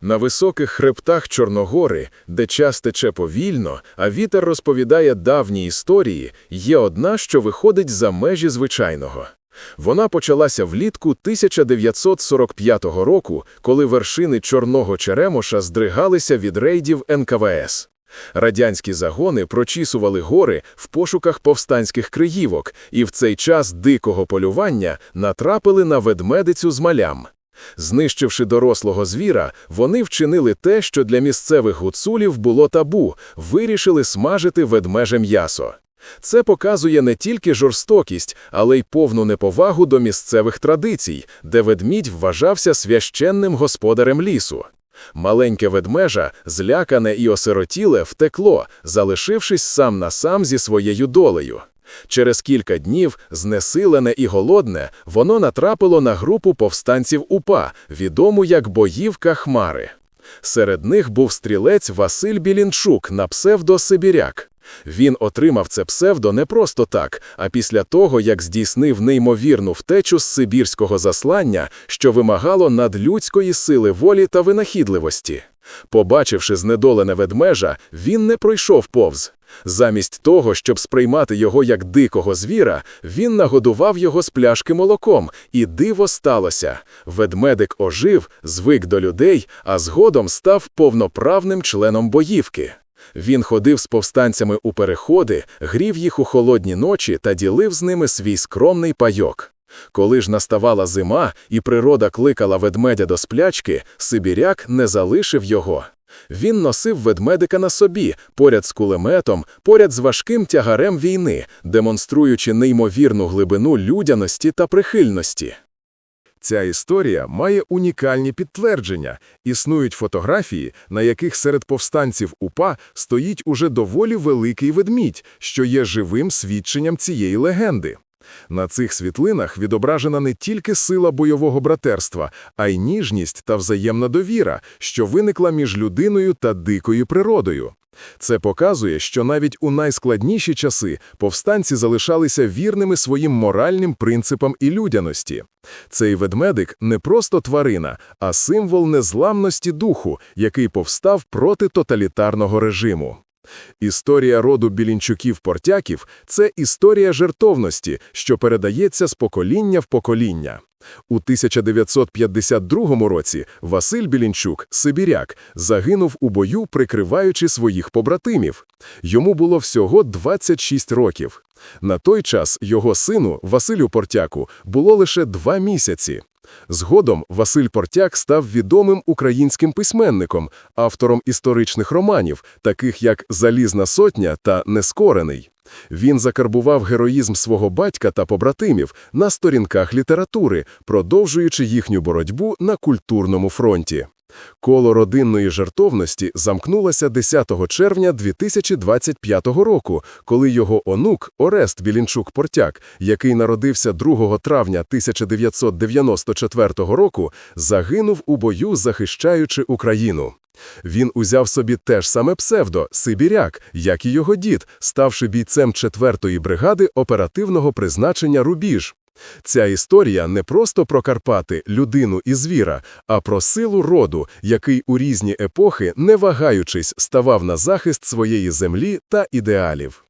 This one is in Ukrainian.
На високих хребтах Чорногори, де час тече повільно, а вітер розповідає давні історії, є одна, що виходить за межі звичайного. Вона почалася влітку 1945 року, коли вершини Чорного Черемоша здригалися від рейдів НКВС. Радянські загони прочісували гори в пошуках повстанських криївок і в цей час дикого полювання натрапили на ведмедицю з малям. Знищивши дорослого звіра, вони вчинили те, що для місцевих гуцулів було табу – вирішили смажити ведмеже м'ясо. Це показує не тільки жорстокість, але й повну неповагу до місцевих традицій, де ведмідь вважався священним господарем лісу. Маленьке ведмежа, злякане і осиротіле, втекло, залишившись сам на сам зі своєю долею. Через кілька днів, знесилене і голодне, воно натрапило на групу повстанців УПА, відому як Боївка Хмари. Серед них був стрілець Василь Білінчук на псевдо Сибіряк. Він отримав це псевдо не просто так, а після того, як здійснив неймовірну втечу з сибірського заслання, що вимагало надлюдської сили волі та винахідливості. Побачивши знедолене ведмежа, він не пройшов повз. Замість того, щоб сприймати його як дикого звіра, він нагодував його з пляшки молоком, і диво сталося. Ведмедик ожив, звик до людей, а згодом став повноправним членом боївки. Він ходив з повстанцями у переходи, грів їх у холодні ночі та ділив з ними свій скромний пайок. Коли ж наставала зима і природа кликала ведмедя до сплячки, Сибіряк не залишив його. Він носив ведмедика на собі, поряд з кулеметом, поряд з важким тягарем війни, демонструючи неймовірну глибину людяності та прихильності. Ця історія має унікальні підтвердження. Існують фотографії, на яких серед повстанців УПА стоїть уже доволі великий ведмідь, що є живим свідченням цієї легенди. На цих світлинах відображена не тільки сила бойового братерства, а й ніжність та взаємна довіра, що виникла між людиною та дикою природою. Це показує, що навіть у найскладніші часи повстанці залишалися вірними своїм моральним принципам і людяності. Цей ведмедик не просто тварина, а символ незламності духу, який повстав проти тоталітарного режиму. Історія роду білінчуків-портяків – це історія жертовності, що передається з покоління в покоління. У 1952 році Василь Білінчук, Сибіряк, загинув у бою, прикриваючи своїх побратимів. Йому було всього 26 років. На той час його сину, Василю Портяку, було лише два місяці. Згодом Василь Портяк став відомим українським письменником, автором історичних романів, таких як Залізна сотня та Нескорений. Він закарбував героїзм свого батька та побратимів на сторінках літератури, продовжуючи їхню боротьбу на культурному фронті. Коло родинної жертовності замкнулося 10 червня 2025 року, коли його онук Орест Білінчук-Портяк, який народився 2 травня 1994 року, загинув у бою, захищаючи Україну. Він узяв собі теж саме псевдо Сибіряк, як і його дід, ставши бійцем 4-ї бригади оперативного призначення Рубіж. Ця історія не просто про Карпати, людину і звіра, а про силу роду, який у різні епохи, не вагаючись, ставав на захист своєї землі та ідеалів.